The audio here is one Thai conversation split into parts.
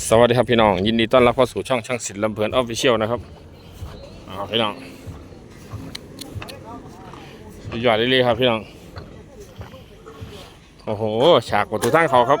สวัสดีครับพี่น้อง ยินดีต้อนรับเข้าสู่ช่องช่างศิลป์ลำเพลินออฟฟิเชียลนะครับอาพี่น้องสุดยอดเลยครับพี่น้อง โอ้โห ฉากประตูทางเขาครับ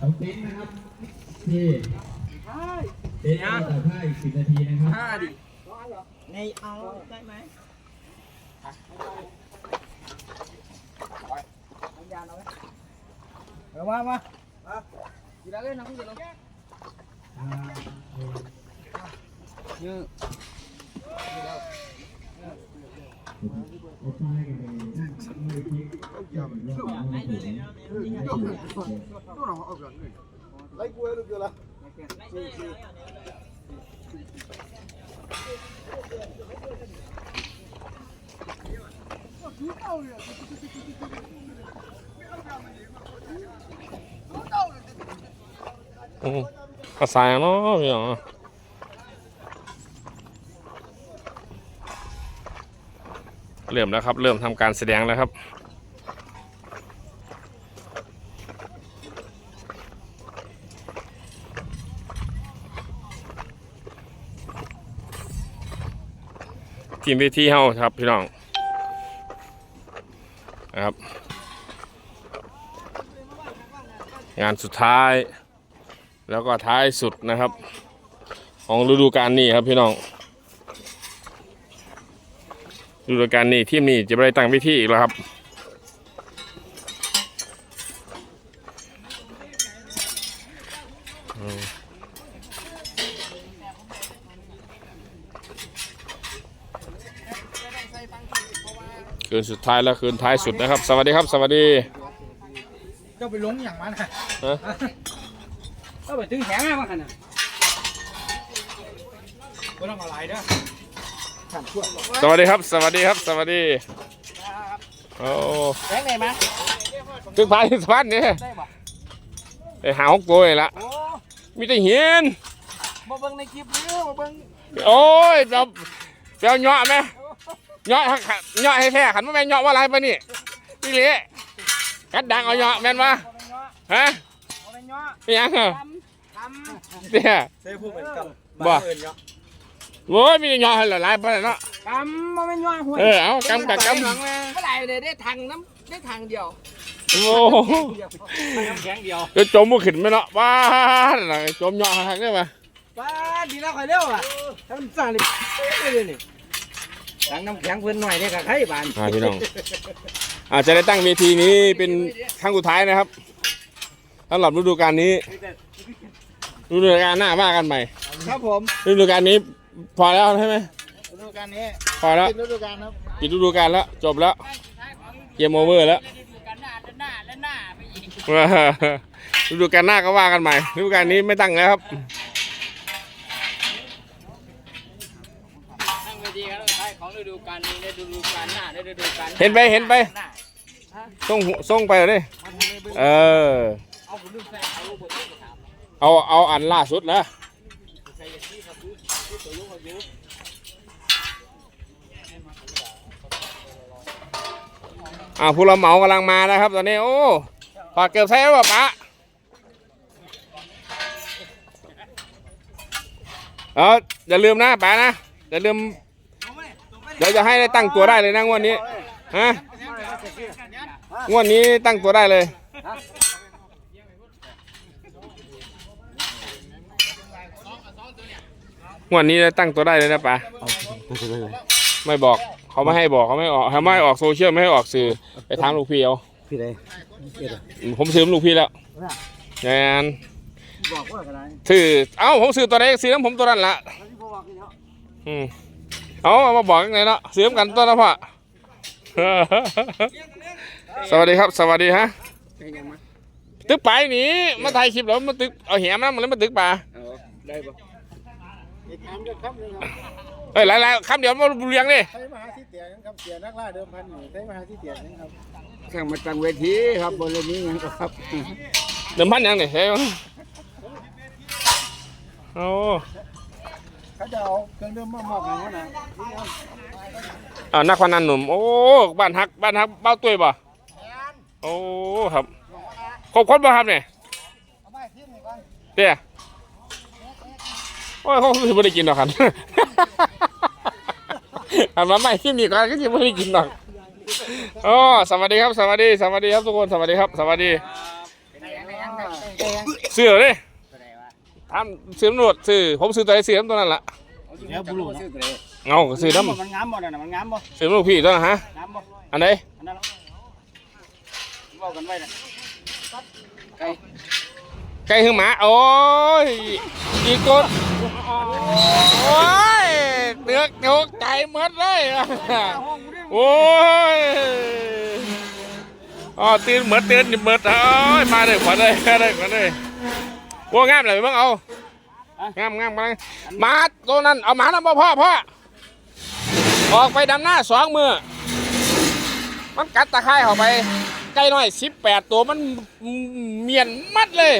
ของเต็นนะครับที่เต็นท์เอาแต่ผ้าอีกสิบนาทีนะครับห้าดิในเอาได้ไหมเอามามาทีละเล่นนะคุณเดี๋ยวเรายืดเอาป้ายกันไปนั่งสักมือทีเกี่ย วกับรอบน้ำผมอืมกระสายเนาะพี่น้องเริ่มแล้วครับ เริ่มทำการแสดงแล้วครับ ทีมเวทีเฮาครับพี่น้องนะครับ งานสุดท้าย แล้วก็ท้ายสุดนะครับ ของฤดูกาลนี้ครับพี่น้องฤดูกาลนี้ทีมนี้จะไม่ได้ตั้งพิธีอีกแล้วครับ คืนสุดท้ายแล้วคืนท้ายสุดนะครับ สวัสดีครับ สวัสดีเจ้าไปลงอย่างมันฮะฮะก็ไปถึงแข็งมาขนาดก็ต้องอะไรเด้อขันช่วยสวัสดีครับ สวัสดีครับ สวัสดีโอ้แข็งได้ไหมตึกพายสะพานนี่ได้ปะไปหาหกตัวนี่ละโอ้มีแต่หินมาเบิ่งในคลิปนี้มาเบิ่งโอ้ยเราเปเอาเหยาะไหม เหยาะขันเหยาะให้แท้ขันว่าแม่นเหยาะว่าอะไรปะนี่นี่เลยกัดดังเอาเหยาะแม่นวะเอาเป็นเงาะฮะเอาเป็นเงาะนี่ยังเหรอทำทำเนี่ยใช้พูดเป็นกำบ่เอิญเนาะโอ้ยมีแต่เหยาะให้หลายๆไปเนาะกำมาเป็นเงาะหัวเออเอากำกับกำเมื่อไหร่เลยได้ทางน้ำได้ทางเดียวโอ้โหน้ำแข็งเดียวจะจมมือขึ้นไหมเนาะว้าน่ะจมเหยาะหักได้ปะป้าดีแล้วค่อยเร็วอะทำสั่งเลยเลยนี่ ทางน้ำแข็งเพิ่นหน่อยเนี่ยกับใครบ้านอ่าพี่น้องอาจจะได้ตั้งเวทีนี้เป็นครั้งสุดท้ายนะครับสำหรับฤดูกาลนี้ฤดูกาลหน้าว่ากันใหม่ครับผมฤดูกาลนี้พอแล้วใช่ไหมฤดูกาลนี้พอแล้วเป็นฤดูกาลครับปิดฤดูกาลแล้วจบแล้วเกมโอเวอร์แล้วฤดูกาลหน้าก็ว่ากันใหม่ฤดูกาลนี้ไม่ตั้งแล้วครับ ตั้งเวทีกันท้ายของฤดูกาลนี้ในฤดูกาลหน้าใน ฤดูกาลเห็นไปเห็นไปส่งหัวส่งไปเลยเออ เอาผมลืมใส่เอาลูกบทที่ถามเอา เอาอันล่าสุดนะ ใส่ที่ครับที่ที่ตัวลูกอายุอ่าผู้รับเหมากำลังมานะครับ ตอนนี้ โอ้ฝากเกือบใช้แล้วป่ะป๊าเอออย่าลืมนะป๋านะ อย่าลืม เดี๋ยวจะให้ได้ตั้งตัวได้เลยนะงวดนี้ฮะงวดนี้ตั้งตัวได้เลยงวดนี้ได้ตั้งตัวได้เลยนะป๋าไม่บอกเขาไม่ให้บอกเขาไม่ออกเขาไม่ให้ออกโซเชียลไม่ให้ออกสื่อไปถามลูกพี่เอาพี่ใดผมซื้อลูกพี่แล้วงานบอกว่ากันไรซื้อเอ้าผมซื้อตัวไหนซื้อน้ำผมตัวนั้นละเขาที่บอกกันเนาะอืม เอาเอามาบอกยังไงเนาะซื้อน้ำกันตัวนะพ่อสวัสดีครับ สวัสดีฮะเป็นยังไงตึกไปหนีมาถ่ายคลิปแล้วมาตึกเอาแหมนะมันแล้วมาตึกป่าได้ปะอีกคำก็คำนึงครับเอ้ยหลายๆคำเดี๋ยวมาเรียงดิใช้มหาสิเตียนครับเสียนักล่าเดิมพันอยู่ใช้มหาสิเตียนครับแข่งมาตั้งเวทีครับบนเรื่องนี้ยังก็ครับเดิมพันยังนี่เฮ้ยโอ้ เขาจะเอาเครื่องเดิมมามอบให้นะอ่านักพนันหนุ่ม โอ้ บ้านฮัก บ้านฮัก เบ้าตุ้ยป่โอ้ ครับครบคนป่ครับเนี่ยเอาไปทิ้งนี่ก่อนเตี้ยโอ้ยเขาคือไม่ได้กินหรอกครับอันมาใหม่ที่มีก็คือไม่ได้กินหรอกโอ้สวัสดีครับ สวัสดี สวัสดีครับทุกคน สวัสดีครับ สวัสดีเสือเลย ทำซื้อตำรวจซื้อผมซื้อตัวไหนซื้อน้ำตัวนั้นละเดี๋ยวบุรุษเอาซื้อน้มันงามบ่น่ะมันงามบ่ำซื้อลูกพี่ตัวนั้นฮะงามบ่อันไหนอันนั้นบอกกันไว้นะไก่หือหมาโอ้ยอีกคนโอ้ยเตือกโยกไก่หมดเลยโอ้ยอ๋อตื่นเหมือนตื่นเหมือนเอ้ยมาเลยขวัญเลยมาเลยขวัญเลย โอ้งามเลยมึงเอางามงามมามาตัวนั้นเอาหมานะพ่อพ่อพ่อออกไปดำหน้าสองมือมันกัดตะไคร้เข้าไปไก่น้อยสิบแปดตัวมันเมียนมัดเลย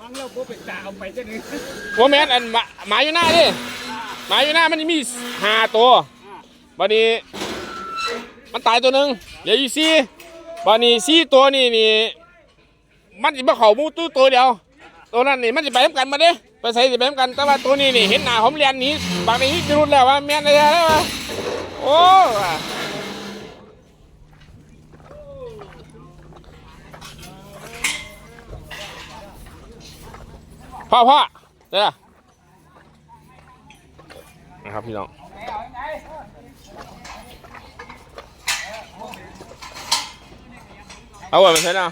ฟังแล้วบ่เป็นตาเอาไปจังนึงโอ้แมนอันหมาหมาอยู่หน้าดิหมาอยู่หน้ามันมีห้าตัวบัดนี้มันตายตัวหนึ่งเหลืออยู่สี่บัดนี้สี่ตัวนี่นี่มันจะมาเข่าหมูตู้ตัวเดียว ตัวนั้นนี่มันจะไปน้ำกันมาเด้ไปใส่จะไปน้ำกันแต่ว่าตัวนี้นี่เห็นหน้าผมเรียนนี้บางนี้จะรู้แล้วว่าแม่นอะไรแล้ววะโอ้พ่อพ่อเด้อนะครับพี่น้องเอาไว้ไปใช้นะ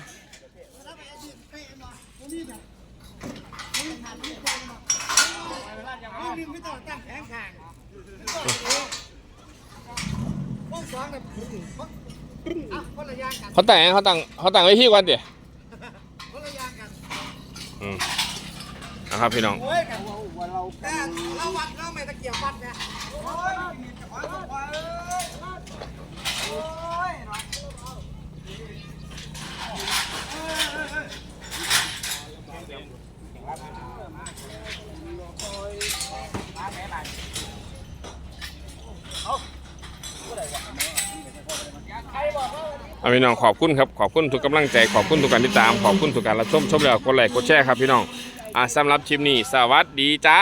เขาแต่งเขาแต่งเขาแต่งไว้ที่ก่อนเดี๋ยวอืมนะครับพี่น้อง โอ้ยกันว่าเราแต่เราวัดเราไม่ตะเกียบวัดนะ เอาพี่น้องขอบคุณครับขอบคุณทุกกำลังใจขอบคุณทุกการติดตามขอบคุณทุกการรับชมชมแล้วกดไลค์กดแชร์ครับพี่น้องอ่าสำหรับคลิปนี้สวัสดีจ้า